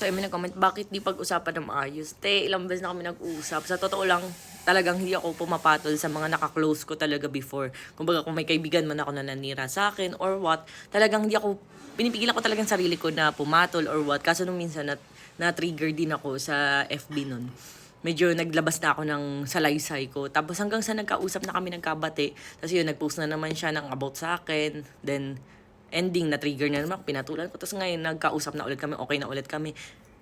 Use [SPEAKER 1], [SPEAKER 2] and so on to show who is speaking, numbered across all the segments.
[SPEAKER 1] So, ay nag-comment, bakit di pag-usapan ng maayos? Te, ilang beses na kami nag-usap. Sa totoo lang, talagang hindi ako pumapatol sa mga nakaklose ko talaga before. Kumbaga, kung may kaibigan man ako na nanira sa akin or what, talagang hindi ako, pinipigilan ko talagang sarili ko na pumatol or what. Kaso nung minsan, na, na-trigger din ako sa FB nun. Medyo naglabas na ako ng salaysay ko. Tapos hanggang sa nagkausap na kami nagkabate. Tapos yun, nag-post na naman siya ng about sa akin. Then, ending, na-trigger na naman pinatulan ko. Tapos ngayon, nagkausap na ulit kami, okay na ulit kami.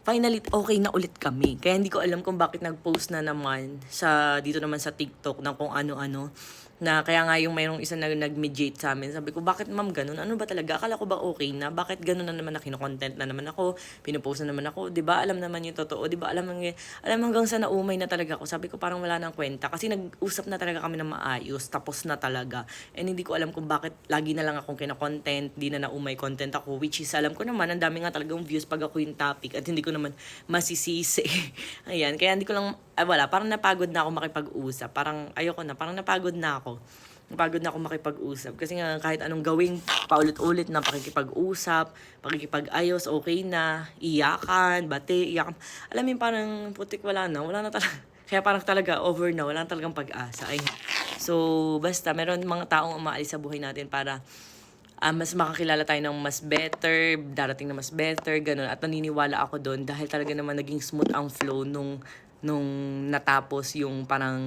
[SPEAKER 1] Finally, okay na ulit kami. Kaya hindi ko alam kung bakit nag-post na naman sa, dito naman sa TikTok ng kung ano-ano. Na kaya nga yung mayroong isa na nag-mediate sa amin. Sabi ko, bakit ma'am ganun? Ano ba talaga? Akala ko ba okay na? Bakit ganun na naman na kinokontent na naman ako? Pinupost na naman ako. Di ba alam naman yung totoo? Di ba alam, alam hanggang sa naumay na talaga ako. Sabi ko parang wala nang kwenta. Kasi nag-usap na talaga kami na maayos. Tapos na talaga. And hindi ko alam kung bakit lagi na lang akong kinokontent. Di na naumay content ako. Which is alam ko naman, ang dami nga talagang views pag ako yung topic. At hindi ko naman masisisi. Ayan. Kaya hindi ko lang, ah, wala. Parang napagod na ako makipag-usap. Parang ayoko na. Parang napagod na ako. Napagod na ako makipag-usap. Kasi nga kahit anong gawing paulit-ulit na pakikipag-usap, pakikipag-ayos, okay na, iyakan, bati, iyakan. Alam mo parang putik wala na, wala na talaga. Kaya parang talaga over na, wala na talagang pag-asa. Ay. So, basta, meron mga taong umaalis sa buhay natin para ah, mas makakilala tayo ng mas better, darating na mas better, ganun. At naniniwala ako doon dahil talaga naman naging smooth ang flow nung nung natapos yung parang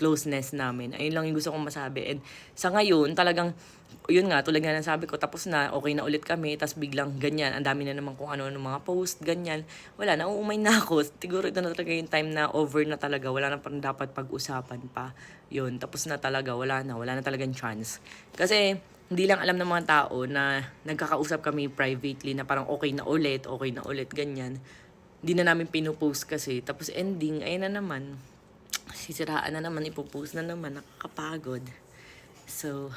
[SPEAKER 1] closeness namin. Ayun lang yung gusto kong masabi. And sa ngayon, talagang, yun nga, tulad nga ng sabi ko, tapos na, okay na ulit kami, tapos biglang ganyan, ang dami na naman kung ano-ano mga post, ganyan. Wala, nauumay na ako. Siguro ito na talaga yung time na over na talaga, wala na parang dapat pag-usapan pa. Yun, tapos na talaga, wala na, wala na talagang chance. Kasi, hindi lang alam ng mga tao na nagkakausap kami privately na parang okay na ulit, okay na ulit, ganyan. Hindi na namin pinupost kasi. Tapos ending, ayun na naman. Sisiraan na naman, ipopost na naman, nakakapagod. So,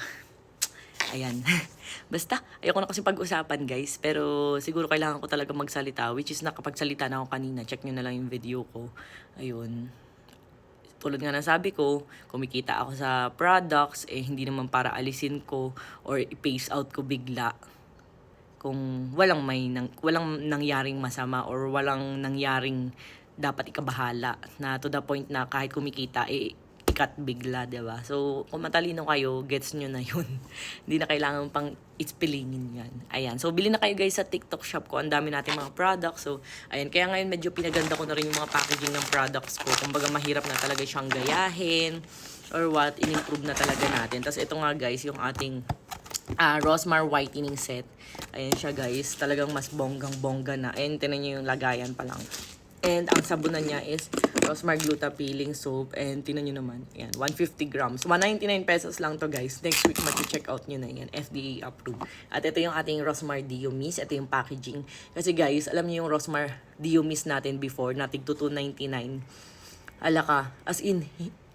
[SPEAKER 1] ayan. Basta, ayoko na kasi pag-usapan guys. Pero siguro kailangan ko talaga magsalita. Which is nakapagsalita na ako kanina. Check nyo na lang yung video ko. Ayun tulad nga ng sabi ko, kumikita ako sa products, eh hindi naman para alisin ko or i-pace out ko bigla kung walang may nang, walang nangyaring masama or walang nangyaring dapat ikabahala na to the point na kahit kumikita eh ikat bigla, 'di ba? So, kung matalino kayo, gets nyo na 'yun. Hindi na kailangan pang ispilingin 'yan. Ayan. So, bili na kayo guys sa TikTok shop ko. Ang dami nating mga products. So, ayan. Kaya ngayon medyo pinaganda ko na rin yung mga packaging ng products ko. Kumbaga mahirap na talaga siyang gayahin or what, in-improve na talaga natin. Tapos ito nga guys, yung ating ah Rosmar Whitening Set. Ayan siya guys. Talagang mas bonggang-bongga na. And tinan nyo yung lagayan pa lang. And ang sabunan niya is Rosmar Gluta Peeling Soap. And tinan nyo naman. Ayan, 150 grams. 199 pesos lang to guys. Next week mag-check out nyo na yan. FDA approved. At ito yung ating Rosmar Dio Mist. Ito yung packaging. Kasi guys, alam niyo yung Rosmar Dio Mist natin before. Natig to 299. Ala ka. As in,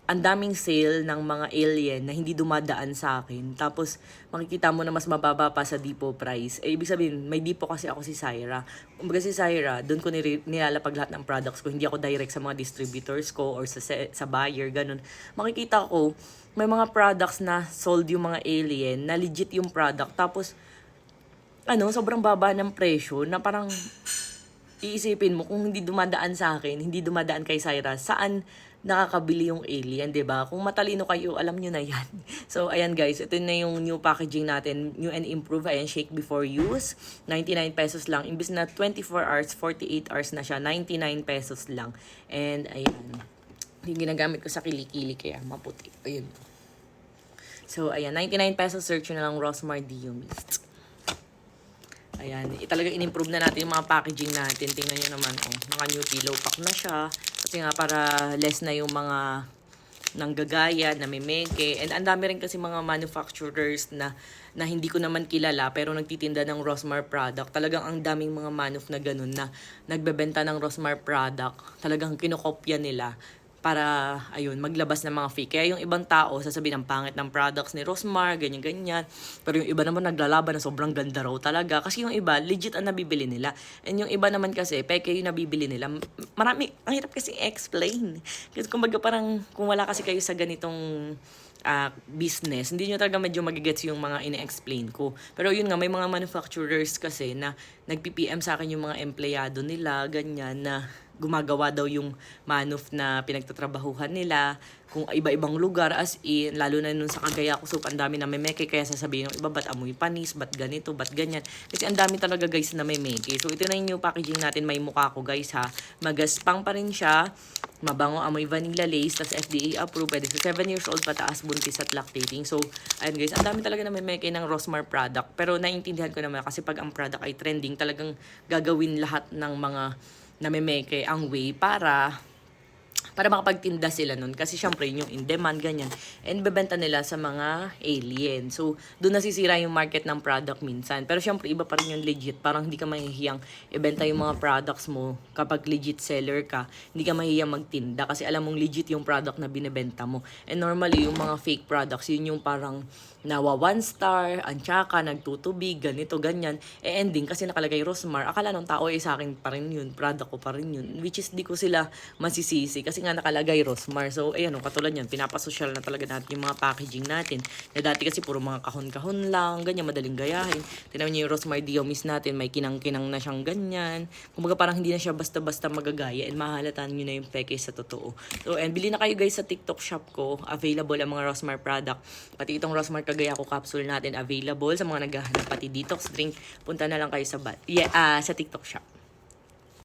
[SPEAKER 1] ang daming sale ng mga alien na hindi dumadaan sa akin. Tapos, makikita mo na mas mababa pa sa Depot price. Eh, ibig sabihin, may Depot kasi ako si Syra. Kumbaga si Syra, doon ko nilalapag lahat ng products ko. Hindi ako direct sa mga distributors ko or sa, sa buyer, ganun. Makikita ko, may mga products na sold yung mga alien, na legit yung product. Tapos, ano, sobrang baba ng presyo na parang iisipin mo kung hindi dumadaan sa akin, hindi dumadaan kay Syra, saan nakakabili yung alien, 'di ba? Kung matalino kayo, alam nyo na 'yan. So ayan guys, ito na yung new packaging natin, new and improved, ayan shake before use. 99 pesos lang. Imbis na 24 hours, 48 hours na siya, 99 pesos lang. And ayan. Yung ginagamit ko sa kilikili kaya maputi. Ayun. So ayan, 99 pesos search na lang Rosmar Dio Mist. Ayan, talaga in-improve na natin yung mga packaging natin. Tingnan nyo naman, oh, mga new pillow pack na siya. Kasi nga para less na yung mga nanggagaya, namimeke. And ang dami rin kasi mga manufacturers na, na hindi ko naman kilala pero nagtitinda ng Rosmar product. Talagang ang daming mga manuf na ganun na nagbebenta ng Rosmar product. Talagang kinokopya nila para ayun maglabas ng mga fake. Kaya yung ibang tao sasabihin ang pangit ng products ni Rosmar, ganyan ganyan. Pero yung iba naman naglalaban na sobrang ganda raw talaga kasi yung iba legit ang nabibili nila. And yung iba naman kasi peke yung nabibili nila. Marami ang hirap kasi explain. Kasi kumbaga parang kung wala kasi kayo sa ganitong ah, business, hindi nyo talaga medyo magigets yung mga ine-explain ko. Pero yun nga, may mga manufacturers kasi na nag-PPM sa akin yung mga empleyado nila, ganyan, na gumagawa daw yung manuf na pinagtatrabahuhan nila kung iba-ibang lugar as in lalo na nun sa Cagayaco so ang dami na may meke kaya sasabihin ng iba ba't amoy panis? Ba't ganito? Ba't ganyan? Kasi ang dami talaga guys na may meke so ito na yung packaging natin. May mukha ko guys ha. Magaspang pa rin siya mabango amoy vanilla lace tas FDA approved pwede sa 7 years old pataas buntis at lactating. So ayun guys ang dami talaga na may meke ng Rosmar product. Pero naiintindihan ko naman kasi pag ang product ay trending talagang gagawin lahat ng mga namemeke ang way para para makapagtinda sila nun. Kasi syempre, yun yung in demand, ganyan. And bebenta nila sa mga alien. So, doon nasisira yung market ng product minsan. Pero syempre, iba pa rin yung legit. Parang hindi ka mahihiyang ibenta yung mga products mo kapag legit seller ka. Hindi ka mahihiyang magtinda kasi alam mong legit yung product na binebenta mo. And normally, yung mga fake products, yun yung parang nawa one star, antsaka, nagtutubig, ganito, ganyan. E ending, kasi nakalagay Rosmar, akala ng tao eh sa akin pa rin yun, product ko pa rin yun. Which is, di ko sila masisisi kasi nga nakalagay Rosmar. So, ayan, o, katulad yan, pinapasosyal na talaga natin yung mga packaging natin. Na dati kasi puro mga kahon-kahon lang, ganyan, madaling gayahin. Tinawan niyo yung Rosmar Diomis natin, may kinang-kinang na siyang ganyan. Kumbaga parang hindi na siya basta-basta magagaya and mahalatan niyo na yung peke sa totoo. So, and bili na kayo guys sa TikTok shop ko. Available ang mga Rosmar product. Pati itong Rosmar Cagayaco capsule natin available sa mga naghahanap pati detox drink. Punta na lang kayo sa, ba- yeah, ah, sa TikTok shop.